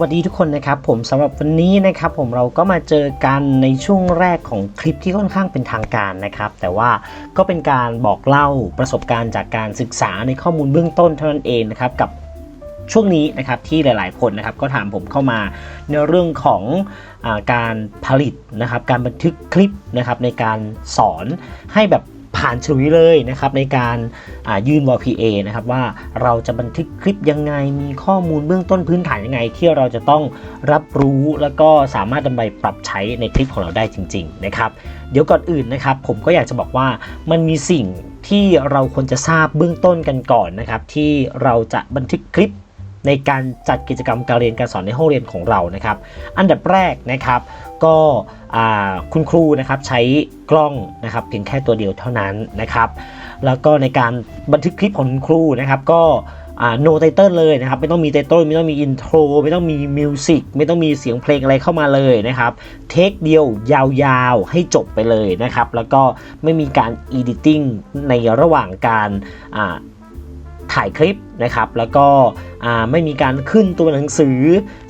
วัสดีทุกคนนะครับผมสำหรับวันนี้นะครับผมเราก็มาเจอกันในช่วงแรกของคลิปที่ค่อนข้างเป็นทางการนะครับ แต่ว่าก็เป็นการบอกเล่าประสบการณ์จากการศึกษาในข้อมูลเบื้องต้นเท่านั้นเองนะครับกับช่วงนี้นะครับที่หลาย ๆ คนนะครับก็ถามผมเข้ามาในเรื่องของอการผลิตนะครับการบันทึกคลิปนะครับในการสอนให้แบบ ผ่านฉลุยเลยนะครับในการยื่น WPA นะครับว่าเราจะบันทึกคลิปยังไงมีข้อมูลเบื้องต้นพื้นฐานยังไง ที่เราจะต้องรับรู้แล้วก็สามารถนำไปปรับใช้ในคลิปของเราได้จริงๆนะครับเดี๋ยวก่อนอื่นนะครับผมก็อยากจะบอกว่ามันมีสิ่งที่เราควรจะทราบเบื้องต้นกันก่อนนะครับที่เราจะบันทึกคลิปในการจัดกิจกรรมการเรียนการสอนในห้องเรียนของเรานะครับ อันดับแรกนะครับ ก็คุณครูนะครับใช้กล้องนะครับเพียงแค่ตัวเดียวเท่านั้นนะครับ แล้วก็ในการบันทึกคลิปของครูนะครับก็โนไตเติลเลยนะครับไม่ต้องมีไตเติลไม่ต้องมีอินโทรไม่ต้องมีมิวสิกไม่ต้องมีเสียงเพลงอะไรเข้ามาเลยนะครับเทคเดียวยาวๆ ให้จบไปเลยนะครับ แล้วก็ไม่มีการ editing ในระหว่างการ ถ่ายคลิปนะครับ แล้วก็ไม่มีการขึ้นตัวหนังสือ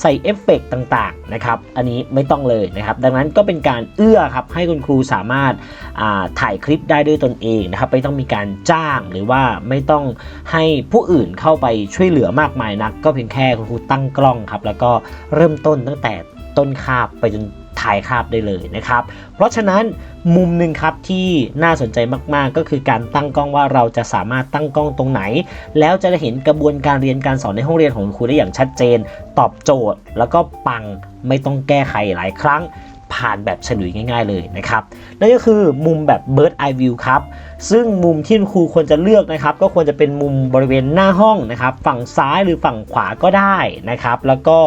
ใส่เอฟเฟกต์ต่างๆนะครับ อันนี้ไม่ต้องเลยนะครับ ดังนั้นก็เป็นการเอื้อครับให้คุณครูสามารถถ่ายคลิปได้ด้วยตนเองนะครับ ไม่ต้องมีการจ้างหรือว่าไม่ต้องให้ผู้อื่นเข้าไปช่วยเหลือมากมายนัก ก็เพียงแค่คุณครูตั้งกล้องครับ แล้วก็เริ่มต้นตั้งแต่ต้นคาบไปจน ถ่ายคาบได้เลยนะครับ เพราะฉะนั้นมุมหนึ่งครับที่น่าสนใจมากๆ ก็คือการตั้งกล้องว่าเราจะสามารถตั้งกล้องตรงไหน แล้วจะได้เห็นกระบวนการเรียนการสอนในห้องเรียนของคุณครูได้อย่างชัดเจน ตอบโจทย์ แล้วก็ปังไม่ต้องแก้ไขหลายครั้ง ผ่านแบบฉลุยง่าย ๆ เลยนะครับนั่นก็คือมุมแบบ bird eye view ครับซึ่งมุมที่ครูควรจะเลือกนะครับ ก็ควรจะเป็นมุมบริเวณหน้าห้องนะครับ ฝั่งซ้ายหรือฝั่งขวาก็ได้นะครับ แล้วก็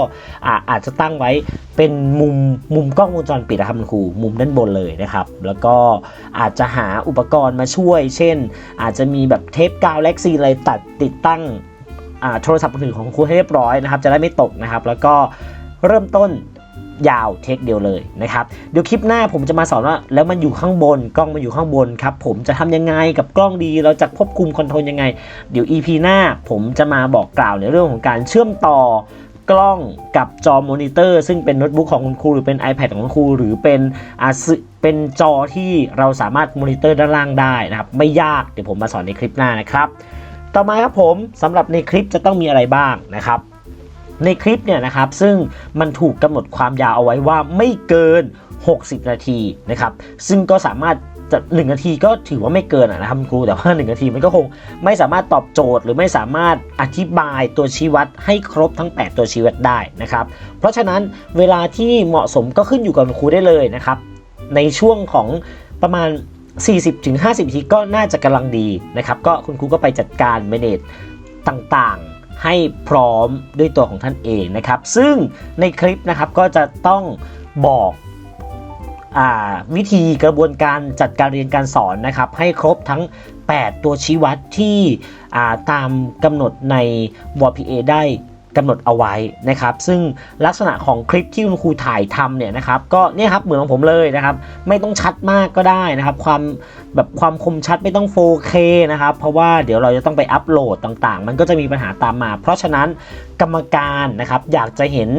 อาอาจจะตั้งไว้เป็นมุมมุมกล้องวงจรปิดนะครับคุณครูมุมด้านบนเลยนะครับ แล้วก็อาจจะหาอุปกรณ์มาช่วย เช่น อาจจะมีแบบเทปกาวเล็กซีอะไรตัดติดตั้งโทรศัพท์มือถือของครูให้เรียบร้อยนะครับ จะได้ไม่ตกนะครับ แล้วก็เริ่มต้น ยาวเทคเดียวเลยนะครับเดี๋ยวคลิปหน้าผมจะมาสอนว่า แล้วมันอยู่ข้างบนกล้องมันอยู่ข้างบนครับผมจะทำยังไงกับกล้องดี เราจะควบคุมคอนโทรลยังไง เดี๋ยว EP หน้าผมจะมาบอกกล่าวในเรื่องของการเชื่อมต่อกล้องกับจอมอนิเตอร์ซึ่งเป็นโน้ตบุ๊กของคุณครูหรือเป็น iPad ของคุณครูหรือเป็นอาซเป็นจอที่เราสามารถมอนิเตอร์ด้านล่างได้นะครับไม่ยากเดี๋ยวผมมาสอนในคลิปหน้านะครับ ต่อมาครับผมสำหรับในคลิปจะต้องมีอะไรบ้างนะครับ ในคลิปเนี่ยนะครับซึ่งมันถูกกำหนดความยาวเอาไว้ว่าไม่เกิน 60 นาทีนะครับซึ่งก็สามารถจะหนึ่งนาทีก็ถือว่าไม่เกินนะครับคุณครูแต่ว่า1นาทีมันก็คงไม่สามารถตอบโจทย์ หรือไม่สามารถอธิบายตัวชี้วัดให้ครบทั้ง 8 ตัวชี้วัดได้นะครับ เพราะฉะนั้นเวลาที่เหมาะสมก็ขึ้นอยู่กับคุณครูได้เลยนะครับ ในช่วงของประมาณ 40-50 นาทีก็น่าจะกำลังดีนะครับ ก็คุณครูก็ไปจัดการ manage ต่างๆ ให้พร้อมด้วยตัวของท่านเองนะครับ ซึ่งในคลิปนะครับก็จะต้องบอกอวิธีกระบวนการจัดการเรียนการสอนนะครับ ให้ครบทั้ง 8 ตัวชี้วัดที่ตามกำหนดใน WPA ได้ กำหนดเอาไว้นะครับ ซึ่งลักษณะของคลิปที่คุณครูถ่ายทำเนี่ยนะครับ ก็เนี่ยครับเหมือนของผมเลยนะครับ ไม่ต้องชัดมากก็ได้นะครับ ความแบบความคมชัดไม่ต้อง 4K นะครับ เพราะว่าเดี๋ยวเราจะต้องไปอัปโหลดต่างๆ มันก็จะมีปัญหาตามมา เพราะฉะนั้นกรรมการนะครับ อยากจะเห็น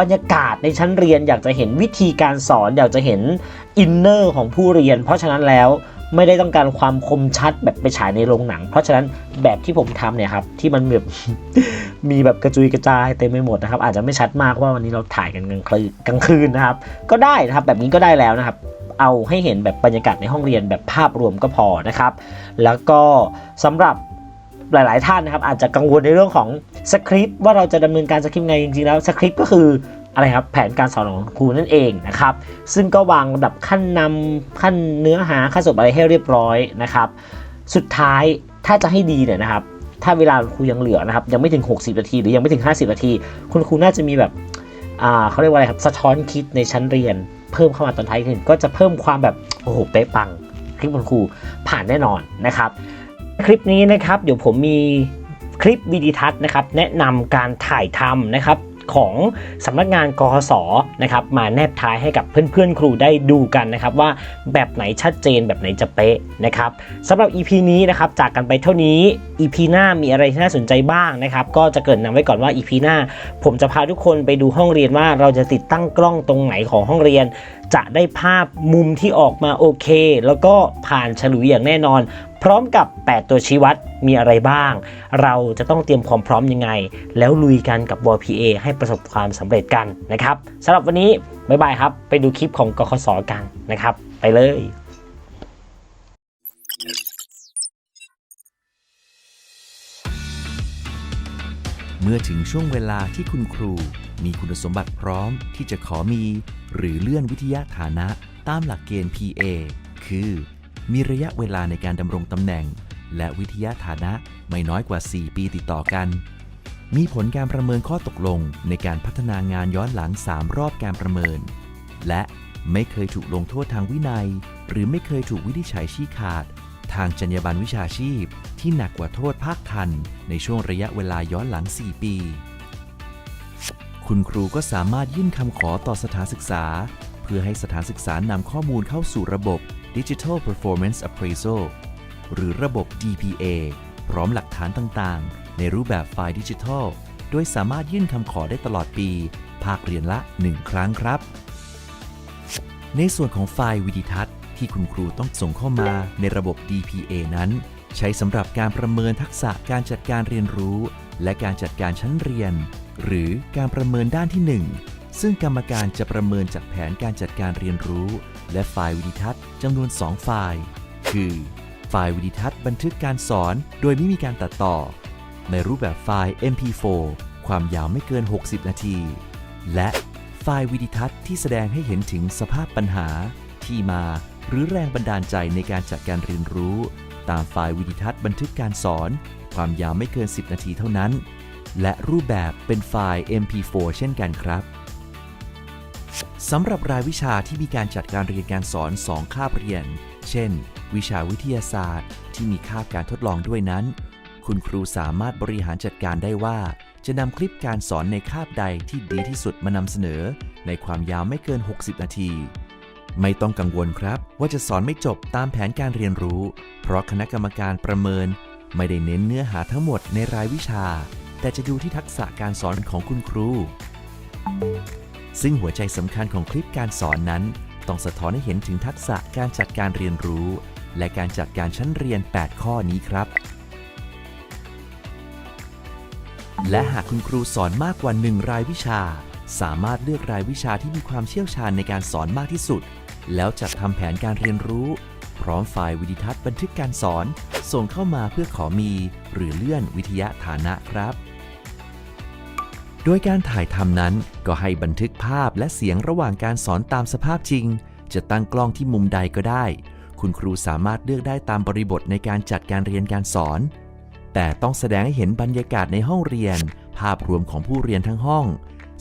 บรรยากาศในชั้นเรียน อยากจะเห็นวิธีการสอน อยากจะเห็นอินเนอร์ของผู้เรียน เพราะฉะนั้นแล้ว ไม่ได้ต้องการความคมชัดแบบไปฉายในโรงหนัง เพราะฉะนั้นแบบที่ผมทำเนี่ยครับที่มันแบบมีแบบกระจุยกระจายเต็มไปหมดนะครับ อาจจะไม่ชัดมากว่าวันนี้เราถ่ายกันกลางคืนกลางคืนนะครับ ก็ได้นะครับแบบนี้ก็ได้แล้วนะครับ เอาให้เห็นแบบบรรยากาศในห้องเรียนแบบภาพรวมก็พอนะครับ แล้วก็สำหรับหลาย ๆ ท่านนะครับอาจจะกังวลในเรื่องของสคริปต์ว่าเราจะดำเนินการสคริปต์ไงจริง ๆ แล้วสคริปต์ก็คือ อะไรครับแผนการสอนของครูนั่นเองนะครับ ซึ่งก็วางลำดับขั้นนำขั้นเนื้อหาขั้นสบอะไรให้เรียบร้อยนะครับ สุดท้ายถ้าจะให้ดีเนี่ยนะครับ ถ้าเวลาครูยังเหลือนะครับ ยังไม่ถึง 60 นาที หรือยังไม่ถึง 50 นาที คุณครูน่าจะมีแบบอ่าเขาเรียกว่าอะไรครับสะท้อนคิดในชั้นเรียน เพิ่มเข้ามาตอนท้ายขึ้นก็จะเพิ่มความแบบโอ้โหเป๊ะปังคลิปคุณครูผ่านแน่นอนนะครับ คลิปนี้นะครับเดี๋ยวผมมีคลิปวิดีทัศน์นะครับ แนะนำการถ่ายทำนะครับ ของสำนักงานกคสนะครับมาแนบท้ายให้กับเพื่อนๆครูได้ดูกันนะครับว่าแบบไหนชัดเจนแบบไหนจะเป๊ะนะครับสำหรับ EP นี้นะครับจากกันไปเท่านี้ EP หน้ามีอะไรที่น่าสนใจบ้างนะครับก็จะเกิดนำไว้ก่อนว่า EP หน้า ผมจะพาทุกคนไปดูห้องเรียนว่าเราจะติดตั้งกล้องตรงไหนของห้องเรียน จะได้ภาพมุมที่ออกมาโอเค แล้วก็ผ่านฉลุยอย่างแน่นอน ร้อมกับ 8 ตัวชี้วัดมีอะไรบ้าง เราจะต้องเตรียมความพร้อมยังไง แล้วลุยกันกับ WPA ให้ประสบความสำเร็จกันนะครับสำหรับวันนี้บ๊ายบายครับ ไปดูคลิปของกคสกันนะครับ ไปเลยเมื่อถึงช่วงเวลาที่คุณครูมีคุณสมบัติพร้อมที่จะขอมี หรือเลื่อนวิทยาฐานะตามหลักเกณฑ์ PA คือ มีระยะเวลาในการดำรงตำแหน่ง และวิทยาฐานะไม่น้อยกว่า 4 ปีติดต่อกัน มีผลการประเมินข้อตกลงในการพัฒนางานย้อนหลัง 3 รอบการประเมิน และไม่เคยถูกลงโทษทางวินัย หรือไม่เคยถูกวินิจฉัยชี้ขาด ทางจรรยาบรรณวิชาชีพ ที่หนักกว่าโทษภาคทัน ในช่วงระยะเวลาย้อนหลัง 4 ปี คุณครูก็สามารถยื่นคำขอต่อสถานศึกษา เพื่อให้สถานศึกษานำข้อมูลเข้าสู่ระบบ Digital Performance Appraisal หรือระบบ DPA พร้อมหลักฐานต่างๆ ในรูปแบบไฟล์ดิจิทัล โดยสามารถยื่นคำขอได้ตลอดปี ภาคเรียนละ 1 ครั้งครับ ในส่วนของไฟล์วิดิทัศน์ที่คุณครูต้องส่งเข้ามาในระบบ DPA นั้น ใช้สำหรับการประเมินทักษะการจัดการเรียนรู้ และการจัดการชั้นเรียน หรือการประเมินด้านที่ 1 ซึ่งกรรมการจะประเมินจากแผนการจัดการเรียนรู้ และไฟล์วิดิทัศน์จำนวน 2 ไฟล์ คือ ไฟล์วิดิทัศน์บันทึกการสอนโดยไม่มีการตัดต่อ ในรูปแบบไฟล์ MP4 ความยาวไม่เกิน 60 นาที และไฟล์วิดิทัศน์ที่แสดงให้เห็นถึงสภาพปัญหา ที่มาหรือแรงบันดาลใจในการจัดการเรียนรู้ ตามไฟล์วิดิทัศน์บันทึกการสอน ความยาวไม่เกิน 10 นาทีเท่านั้น และรูปแบบเป็นไฟล์ MP4 เช่นกันครับ สำหรับรายวิชาที่มีการจัดการเรียนการสอน 2 คาบเรียน เช่น วิชาวิทยาศาสตร์ ที่มีคาบการทดลองด้วยนั้น คุณครูสามารถบริหารจัดการได้ว่า จะนำคลิปการสอนในคาบใดที่ดีที่สุดมานำเสนอ ในความยาวไม่เกิน 60 นาที ไม่ต้องกังวลครับ ว่าจะสอนไม่จบตามแผนการเรียนรู้ เพราะคณะกรรมการประเมิน ไม่ได้เน้นเนื้อหาทั้งหมดในรายวิชา แต่จะดูที่ทักษะการสอนของคุณครู ซึ่งหัวใจสำคัญของคลิปการสอนนั้น ต้องสะท้อนให้เห็นถึงทักษะการจัดการเรียนรู้ และการจัดการชั้นเรียน 8 ข้อนี้ครับ และหากคุณครูสอนมากกว่า 1 รายวิชา สามารถเลือกรายวิชาที่มีความเชี่ยวชาญในการสอนมากที่สุด แล้วจัดทำแผนการเรียนรู้ พร้อมไฟล์วิดิทัศน์บันทึกการสอน ส่งเข้ามาเพื่อขอมี หรือเลื่อนวิทยาฐานะครับ โดยการถ่ายทำนั้นก็ให้บันทึกภาพและเสียงระหว่างการสอนตามสภาพจริง จะตั้งกล้องที่มุมใดก็ได้ คุณครูสามารถเลือกได้ตามบริบทในการจัดการเรียนการสอน แต่ต้องแสดงให้เห็นบรรยากาศในห้องเรียน ภาพรวมของผู้เรียนทั้งห้อง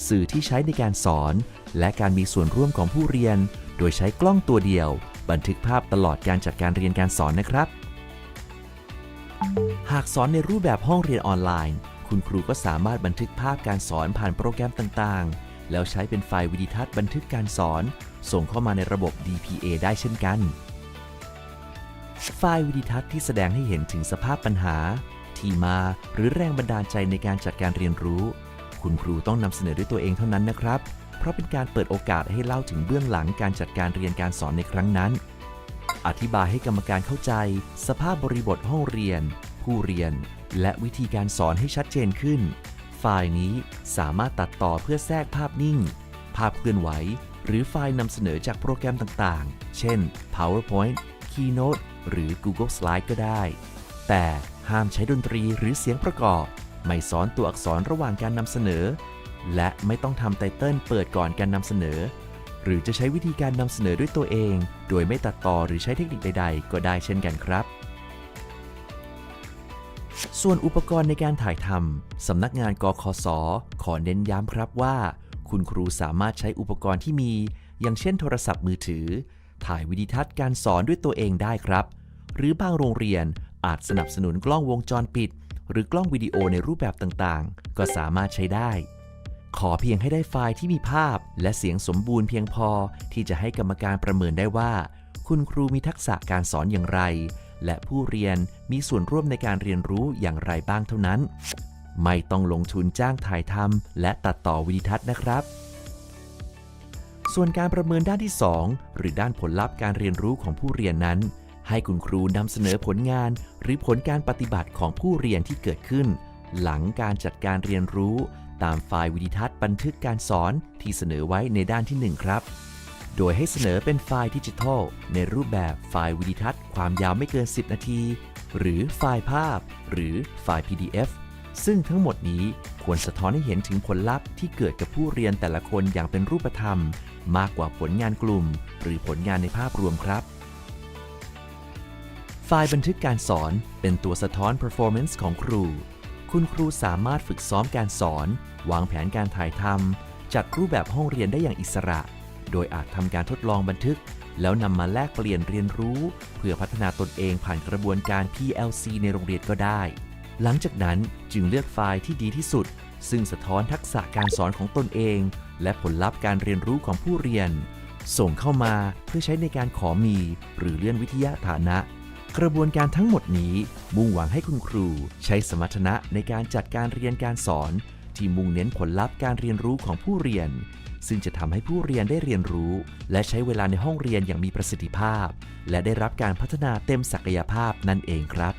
สื่อที่ใช้ในการสอน และการมีส่วนร่วมของผู้เรียน โดยใช้กล้องตัวเดียว บันทึกภาพตลอดการจัดการเรียนการสอนนะครับ หากสอนในรูปแบบห้องเรียนออนไลน์ คุณครูก็สามารถบันทึกภาพการสอนผ่านโปรแกรมต่างๆ แล้วใช้เป็นไฟล์วิดีทัศน์บันทึกการสอน ส่งเข้ามาในระบบ DPA ได้เช่นกัน ไฟล์วิดีทัศน์ที่แสดงให้เห็นถึงสภาพปัญหา ที่มาหรือแรงบันดาลใจในการจัดการเรียนรู้ คุณครูต้องนำเสนอด้วยตัวเองเท่านั้นนะครับ เพราะเป็นการเปิดโอกาสให้เล่าถึงเบื้องหลังการจัดการเรียนการสอนในครั้งนั้น อธิบายให้กรรมการเข้าใจ สภาพบริบทห้องเรียน ผู้เรียน และวิธีการสอนให้ชัดเจนขึ้น ไฟล์นี้สามารถตัดต่อเพื่อแทรกภาพนิ่ง ภาพเคลื่อนไหว หรือไฟล์นำเสนอจากโปรแกรมต่างๆ เช่น PowerPoint Keynote หรือ Google Slide ก็ได้ แต่ห้ามใช้ดนตรีหรือเสียงประกอบ ไม่สอนตัวอักษรระหว่างการนำเสนอ และไม่ต้องทำไตเติลเปิดก่อนการนำเสนอ หรือจะใช้วิธีการนำเสนอด้วยตัวเอง โดยไม่ตัดต่อหรือใช้เทคนิคใด ๆ ก็ได้เช่นกันครับ ส่วนอุปกรณ์ในการถ่ายทำสำนักงานกคสขอเน้นย้ำครับว่า คุณครูสามารถใช้อุปกรณ์ที่มี อย่างเช่นโทรศัพท์มือถือ ถ่ายวิดีทัศน์การสอนด้วยตัวเองได้ครับ หรือบางโรงเรียนอาจสนับสนุนกล้องวงจรปิด หรือกล้องวิดีโอในรูปแบบต่างๆ ก็สามารถใช้ได้ ขอเพียงให้ได้ไฟล์ที่มีภาพ และเสียงสมบูรณ์เพียงพอที่จะให้กรรมการประเมินได้ว่า คุณครูมีทักษะการสอนอย่างไร และผู้เรียนมีส่วนร่วมในการเรียนรู้อย่างไรบ้างเท่านั้น ไม่ต้องลงทุนจ้างถ่ายทำและตัดต่อวิดีทัศน์นะครับ ส่วนการประเมินด้านที่ 2 หรือด้านผลลัพธ์การเรียนรู้ของผู้เรียนนั้น ให้คุณครูนำเสนอผลงาน หรือผลการปฏิบัติของผู้เรียนที่เกิดขึ้น หลังการจัดการเรียนรู้ ตามไฟล์วิดีทัศน์บันทึกการสอนที่เสนอไว้ในด้านที่ 1 ครับ โดยให้เสนอเป็นไฟล์ดิจิทัล ในรูปแบบไฟล์วิดีทัศน์ความยาวไม่เกิน 10 นาที หรือไฟล์ภาพ หรือไฟล์ PDF ซึ่งทั้งหมดนี้ควรสะท้อนให้เห็นถึงผลลัพธ์ที่เกิดกับผู้เรียนแต่ละคนอย่างเป็นรูปธรรม มากกว่าผลงานกลุ่ม หรือผลงานในภาพรวมครับ ไฟล์บันทึกการสอนเป็นตัวสะท้อน performance ของครู คุณครูสามารถฝึกซ้อมการสอน วางแผนการถ่ายทำจัดรูปแบบห้องเรียนได้อย่างอิสระ โดยอาจทำการทดลองบันทึก แล้วนำมาแลกเปลี่ยนเรียนรู้ เพื่อพัฒนาตนเองผ่านกระบวนการ PLC ในโรงเรียนก็ได้ หลังจากนั้นจึงเลือกไฟล์ที่ดีที่สุด ซึ่งสะท้อนทักษะการสอนของตนเอง และผลลัพธ์การเรียนรู้ของผู้เรียน ส่งเข้ามาเพื่อใช้ในการขอมี หรือเลื่อนวิทยาฐานะกระบวนการทั้งหมดนี้ มุ่งหวังให้คุณครู ใช้สมรรถนะในการจัดการเรียนการสอน ที่มุ่งเน้นผลลัพธ์การเรียนรู้ของผู้เรียน ซึ่งจะทำให้ผู้เรียนได้เรียนรู้ และใช้เวลาในห้องเรียนอย่างมีประสิทธิภาพ และได้รับการพัฒนาเต็มศักยภาพนั่นเองครับ